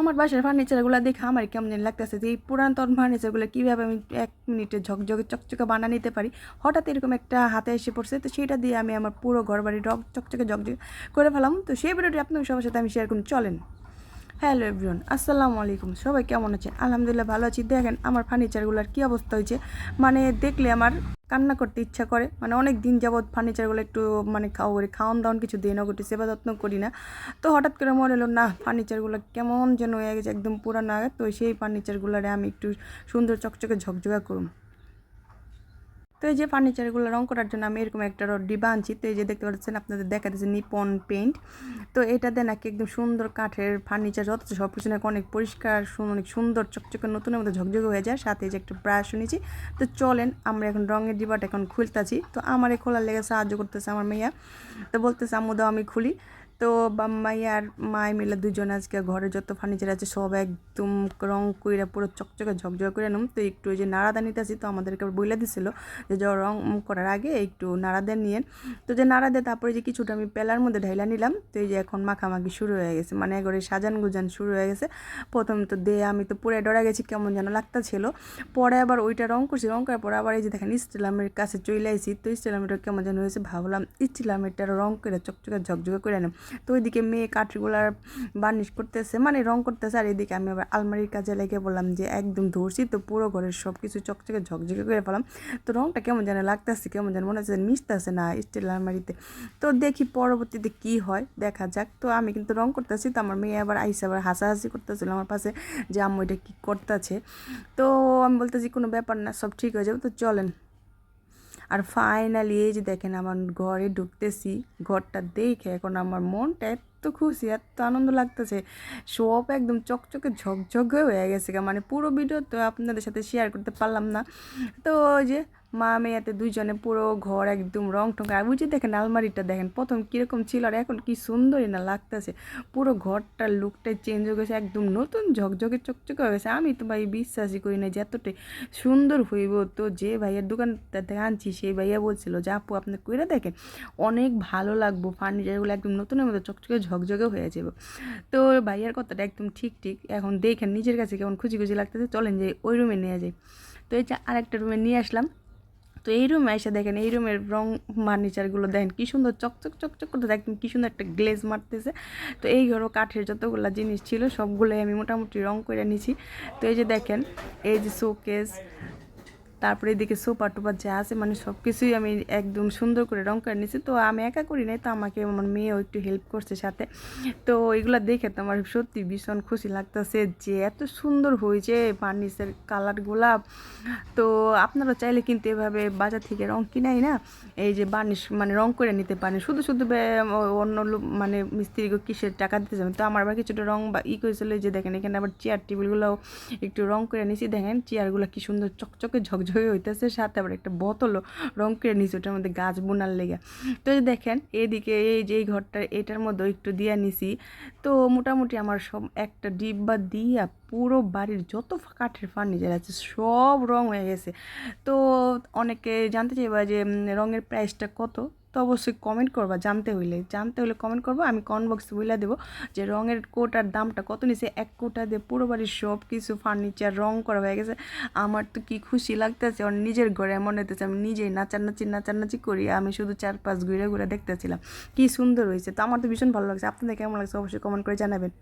আমার বাসার ফার্নিচারগুলো দেখে আমার কেমন লাগতেছে যে, এই পুরাতন ফার্নিচারগুলো কীভাবে আমি এক মিনিটে ঝকঝকে, চকচকে বানা নিতে পারি? হঠাৎ এরকম একটা হাতে এসে পড়ছে, তো সেটা দিয়ে আমি আমার পুরো ঘর বাড়ি রক, চকচকে, ঝকঝকে করে ফেলাম। তো সেই ভিডিওটি আপনার সবার সাথে আমি শেয়ার করুন। চলেন। হ্যালো এভরিওন আসসালামু আলাইকুম। সবাই কেমন আছেন? আলহামদুলিল্লাহ ভালো আছি। দেখেন, আমার ফার্নিচারগুলোর কী অবস্থা হয়েছে? মানে দেখলে আমার কান্না করতে ইচ্ছা করে। মানে অনেক দিন যাবৎ ফার্নিচারগুলো একটু মানে খাওয়া করি খাওয়ান দাওয়ান কিছু দিই না একটু সেবা যত্ন করি না। তো হঠাৎ করে মনে হলো, না, ফার্নিচারগুলো কেমন যেন হয়ে গেছে, একদম পুরানো তো সেই ফার্নিচারগুলোরে আমি একটু সুন্দর চকচকে ঝকঝকা করুন তো এই যে ফার্নিচারগুলো রং করার জন্য আমি এরকম একটা ডিবা আনছি তো এই যে দেখতে পাচ্ছেন, আপনাদের দেখা যাচ্ছে নিপন পেইন্ট তো এটাতে নাকি একদম সুন্দর কাঠের ফার্নিচার যত সব কিছু নাকি অনেক পরিষ্কার অনেক সুন্দর, চকচকে, নতুনের মধ্যে ঝকঝকে হয়ে যায়। সাথে যে একটা ব্রাশ নিয়েছি। তো চলেন, আমরা এখন রঙের ডিবাটা এখন খুলতেছি। তো আমার খোলার লেগে সাহায্য করতেছে আমার মেয়া। তো বলতেছে, আম্মু দাও, আমি খুলি। তো বাম্মাই আর মাই মিলে দুজন আজকে ঘরে যত ফার্নিচার আছে সব একদম রং কইরা, পুরো চকচকে, ঝকঝক করে নিলাম তো একটু ওই যে নাড়াদা নিতেছি তো আমাদেরকে বইলে দিছিল যে য রং করার আগে একটু নাড়াদা নিয়ে। তো যে নাড়াদে তারপরে যে কিছুটা আমি পেলার মধ্যে ঢাইলা নিলাম, তো এই যে এখন মাখামাখি শুরু হয়ে গেছে। মানে একবারে সাজান গুজান শুরু হয়ে গেছে। প্রথম তো দে আমি তো পুরে ডরা গেছি, কেমন যেন লাগতাছিল। পরে আবার ওইটা রং করছি, রং করার পরে আবার এই যে দেখেন ইস্টেলামের কাছে চলে আইছি, তো ইস্টেলামেরটা কেমন যেন হয়েছে, ভাবলাম ইস্টেলামেরটা রং করে চকচকে, ঝকঝকে করে নিলাম তো ওইদিকে মেয়ে কাঠগুলার বার্নিশ করতেছে মানে রং করতেছে, আর এদিকে আমি আবার আলমারির কাজে লেগে বললাম যে একদম ধরছি তো পুরো ঘরের সব কিছু চকচকে ঝকঝকে করে ফেলাম। তো রংটা কেমন যেন লাগতেছে, কেমন যেন মনে হচ্ছে মিশতেছে না স্টিল আলমারিতে। তো দেখি পরবর্তীতে কি হয়, দেখা যাক। তো আমি কিন্তু রং করতেছি, তো আমার মেয়ে আবার আইসে আবার হাসাহাসি করতেছিল আমার পাশে যে আম্মু এটা কী করতেছে। তো আমি বলতেছি কোনো ব্যাপার না, সব ঠিক হয়ে যাবে, তো চলেন। আর ফাইনালি এই যে দেখেন আমার ঘরে ঢুকতেছি, ঘরটা দেখে এখন আমার মনটা এত খুশি, এত আনন্দ লাগতেছে সব একদম চকচকে ঝকঝক হয়ে গেছে। মানে পুরো ভিডিও তো আপনাদের সাথে শেয়ার করতে পারলাম না তো ওই যে মা মেয়েতে দুইজনে পুরো ঘর একদম রং টং আর বুঝে দেখেন আলমারিটা দেখেন, প্রথম কীরকম ছিল আর এখন কি সুন্দরই না লাগতেছে। পুরো ঘরটার লুকটাই চেঞ্জ হয়ে গেছে, একদম নতুন ঝকঝকে চকচকে হয়ে গেছে। আমি তো ভাই বিশ্বাসই করি না যে এতটাই সুন্দর হইব। তো যে ভাইয়ের দোকানটা থেকে আনছি, সেই ভাইয়া বলছিল যে, আপু, আপনি কইরা দেখেন, অনেক ভালো লাগবো। ফার্নিচারগুলো একদম নতুনের মতো চকচকে ঝকঝকে হয়ে যাবে তো ভাইয়ার কথাটা একদম ঠিক ঠিক। এখন দেখেন নিজের কাছে কেমন খুশি খুশি লাগতেছে। চলেন যে ওই রুমে নিয়ে যাই। তো এই যে আরেকটা রুমে নিয়ে আসলাম। তো এই রুমে এসে দেখেন, এই রুমের রং ফার্নিচারগুলো দেখেন, কী সুন্দর চকচক চকচক করতে দেখেন, কী সুন্দর একটা গ্লেজ মারতেছে। তো এই ঘরও কাঠের যতগুলো জিনিস ছিল, সবগুলোই আমি মোটামুটি রং করে নিছি। তো এই যে দেখেন, এই যে শোকেস তারপরে এদিকে সোফা টোপা যা আছে মানে সব কিছুই আমি একদম সুন্দর করে রং করে নিয়েছি তো আমি একা করি নাই, তো আমাকে আমার মেয়েও একটু হেল্প করছে সাথে। তো এগুলো দেখে তো আমার সত্যি ভীষণ খুশি লাগতেছে যে এত সুন্দর হয়েছে ফার্নিচার কালারগুলা তো আপনারা চাইলে কিন্তু এভাবে বাজার থেকে রং কিনাই না, এই যে বার্নিশ মানে রং করে নিতে পারেন। শুধু শুধু অন্য মানে মিস্ত্রিকে কিসের টাকা দিতে যাবেন? তো আমার আবার কিছুটা রং বা ই করেছিল যে দেখেন এখানে আবার চেয়ার টেবিলগুলোও একটু রং করে নিয়েছি দেখেন চেয়ারগুলো কি সুন্দর চকচকে ঝকঝকে হইতেছে, সাথে আবার একটা বোতলও রং করে নিছে, ওটার মধ্যে গাছ বোনার লেগে। তো দেখেন, এদিকে এই যে এই ঘরটা এটার মধ্যে একটু দিয়া নিছি। তো মোটামুটি আমার সব একটা ডিব্বা দিয়া পুরো বাড়ির যত কাঠের ফার্নিচার আছে, সব রং হয়ে গেছে। তো অনেকে জানতে চাইবা যে রঙের প্রাইসটা কত? তো অবশ্যই কমেন্ট করবা, জানতে হইলে। জানতে হলে কমেন্ট করব, আমি কমেন্ট বক্সে বলে দেবো যে, রঙের কোটার দামটা কত নিছে? এক কোটা দিয়ে পুরো বাড়ির সব কিছু ফার্নিচার রং করা হয়ে গেছে। আমার তো কি খুশি লাগতেছে, আমার নিজের ঘরে এমন হইতেছে, আমি নিজেই নাচানাচি নাচানাচি করি, আমি শুধু চার পাঁচ ঘুরে ঘুরে দেখতেছিলাম। কি সুন্দর হয়েছে। তো আমার তো ভীষণ ভালো লাগছে। আপনাদের কেমন লাগছে? অবশ্যই কমেন্ট করে জানাবেন।